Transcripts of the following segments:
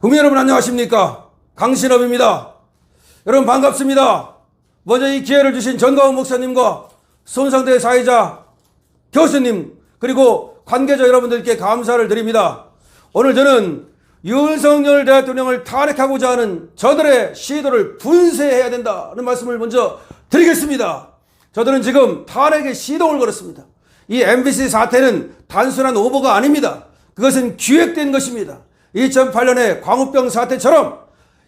국민 여러분 안녕하십니까? 강신업입니다. 여러분 반갑습니다. 먼저 이 기회를 주신 전가훈 목사님과 손상대 사회자 교수님 그리고 관계자 여러분들께 감사를 드립니다. 오늘 저는 윤석열 대통령을 탄핵하고자 하는 저들의 시도를 분쇄해야 된다는 말씀을 먼저 드리겠습니다. 저들은 지금 탄핵의 시동을 걸었습니다. 이 MBC 사태는 단순한 오보가 아닙니다. 그것은 기획된 것입니다. 2008년의 광우병 사태처럼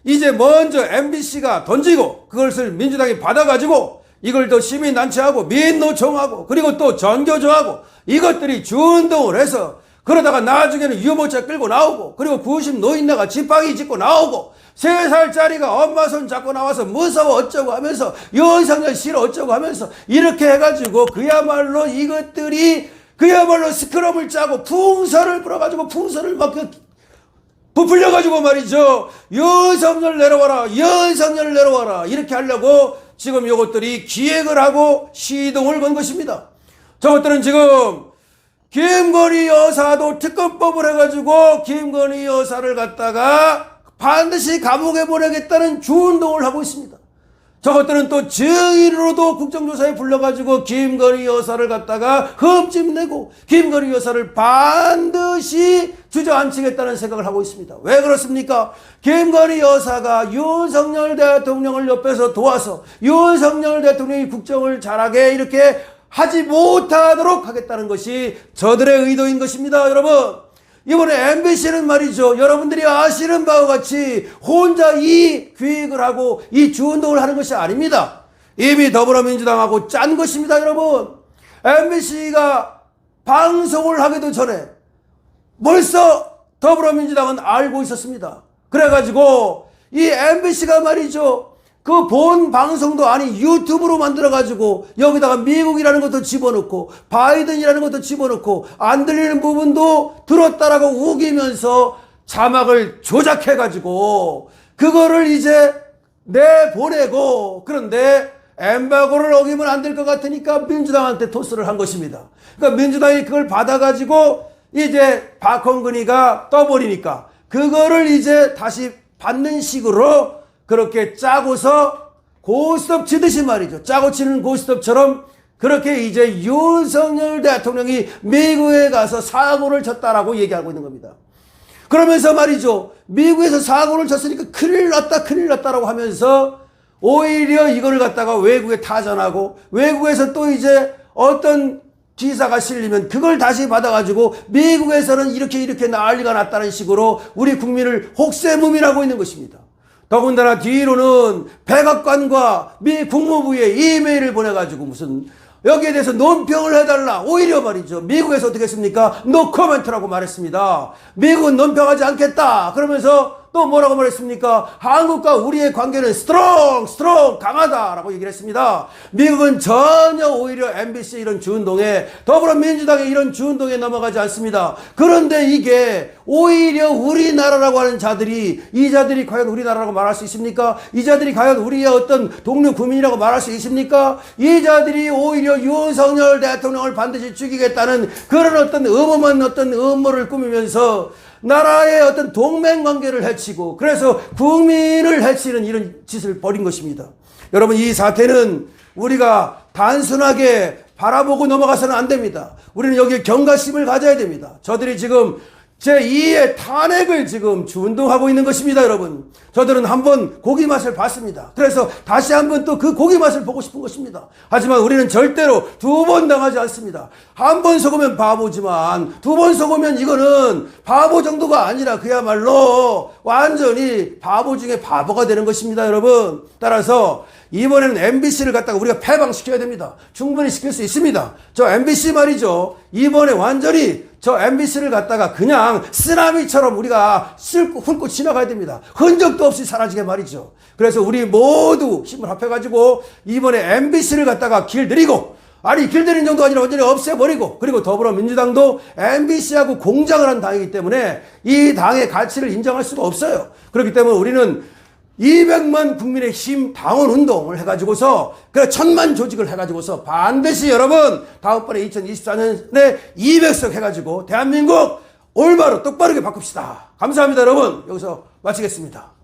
이제 먼저 MBC가 던지고 그것을 민주당이 받아가지고 이걸 더 시민 단체하고 민노총하고 그리고 또 전교조하고 이것들이 주운동을 해서 그러다가 나중에는 유모차 끌고 나오고 그리고 90 노인네가 지팡이 짚고 나오고 3살짜리가 엄마 손 잡고 나와서 무서워 어쩌고 하면서 윤석열 싫어 어쩌고 하면서 이렇게 해가지고 그야말로 이것들이 그야말로 스크럼을 짜고 풍선을 불어가지고 풍선을 막 그- 부풀려가지고 말이죠. 윤석열 내려와라. 윤석열 내려와라. 이렇게 하려고 지금 이것들이 기획을 하고 시동을 건 것입니다. 저것들은 지금 김건희 여사도 특검법을 해가지고 김건희 여사를 갖다가 반드시 감옥에 보내겠다는 주운동을 하고 있습니다. 저것들은 또 증인으로도 국정조사에 불러가지고 김건희 여사를 갖다가 흠집내고 김건희 여사를 반드시 주저앉히겠다는 생각을 하고 있습니다. 왜 그렇습니까? 김건희 여사가 윤석열 대통령을 옆에서 도와서 윤석열 대통령이 국정을 잘하게 이렇게 하지 못하도록 하겠다는 것이 저들의 의도인 것입니다, 여러분. 이번에 MBC는 말이죠. 여러분들이 아시는 바와 같이 혼자 이 기획을 하고 이 주운동을 하는 것이 아닙니다. 이미 더불어민주당하고 짠 것입니다, 여러분. MBC가 방송을 하기도 전에 벌써 더불어민주당은 알고 있었습니다. 그래가지고 이 MBC가 말이죠. 그 본 방송도 아닌 유튜브로 만들어가지고 여기다가 미국이라는 것도 집어넣고 바이든이라는 것도 집어넣고 안 들리는 부분도 들었다라고 우기면서 자막을 조작해가지고 그거를 이제 내보내고 그런데 엠바고를 어기면 안 될 것 같으니까 민주당한테 토스를 한 것입니다. 그러니까 민주당이 그걸 받아가지고 이제 박홍근이가 떠버리니까 그거를 이제 다시 받는 식으로 그렇게 짜고서 고스톱 치듯이 말이죠. 짜고 치는 고스톱처럼 그렇게 이제 윤석열 대통령이 미국에 가서 사고를 쳤다라고 얘기하고 있는 겁니다. 그러면서 말이죠. 미국에서 사고를 쳤으니까 큰일 났다, 큰일 났다라고 하면서 오히려 이걸 갖다가 외국에 타전하고 외국에서 또 이제 어떤 기사가 실리면 그걸 다시 받아가지고 미국에서는 이렇게 이렇게 난리가 났다는 식으로 우리 국민을 혹세무민하고 있는 것입니다. 더군다나 뒤로는 백악관과 미 국무부에 이메일을 보내가지고 무슨 여기에 대해서 논평을 해달라. 오히려 말이죠. 미국에서 어떻게 했습니까? 노 코멘트라고 말했습니다. 미국은 논평하지 않겠다. 그러면서 또 뭐라고 말했습니까? 한국과 우리의 관계는 스트롱, 스트롱, 강하다라고 얘기를 했습니다. 미국은 전혀 오히려 MBC 이런 주운동에 더불어민주당의 이런 주운동에 넘어가지 않습니다. 그런데 이게 오히려 우리나라라고 하는 자들이 이 자들이 과연 우리나라라고 말할 수 있습니까? 이 자들이 과연 우리의 어떤 동료 국민이라고 말할 수 있습니까? 이 자들이 오히려 윤석열 대통령을 반드시 죽이겠다는 그런 어떤 음험한 어떤 음모를 꾸미면서 나라의 어떤 동맹 관계를 해치고 그래서 국민을 해치는 이런 짓을 벌인 것입니다. 여러분 이 사태는 우리가 단순하게 바라보고 넘어가서는 안 됩니다. 우리는 여기에 경각심을 가져야 됩니다. 저들이 지금 제2의 탄핵을 지금 주운동하고 있는 것입니다, 여러분. 저들은 한번 고기 맛을 봤습니다. 그래서 다시 한번 또 그 고기 맛을 보고 싶은 것입니다. 하지만 우리는 절대로 두 번 당하지 않습니다. 한 번 속으면 바보지만 두 번 속으면 이거는 바보 정도가 아니라 그야말로 완전히 바보 중에 바보가 되는 것입니다, 여러분. 따라서 이번에는 MBC를 갖다가 우리가 폐방시켜야 됩니다. 충분히 시킬 수 있습니다. 저 MBC 말이죠. 이번에 완전히 저 MBC를 갖다가 그냥 쓰나미처럼 우리가 훑고, 훑고 지나가야 됩니다. 흔적도 없이 사라지게 말이죠. 그래서 우리 모두 힘을 합해가지고 이번에 MBC를 갖다가 길들이고 아니 길들인 정도 아니라 완전히 없애버리고 그리고 더불어민주당도 MBC하고 공장을 한 당이기 때문에 이 당의 가치를 인정할 수가 없어요. 그렇기 때문에 우리는 200만 국민의 힘 당원 운동을 해가지고서 그 천만 조직을 해가지고서 반드시 여러분 다음번에 2024년에 200석 해가지고 대한민국 올바로 똑바르게 바꿉시다. 감사합니다, 여러분. 여기서 마치겠습니다.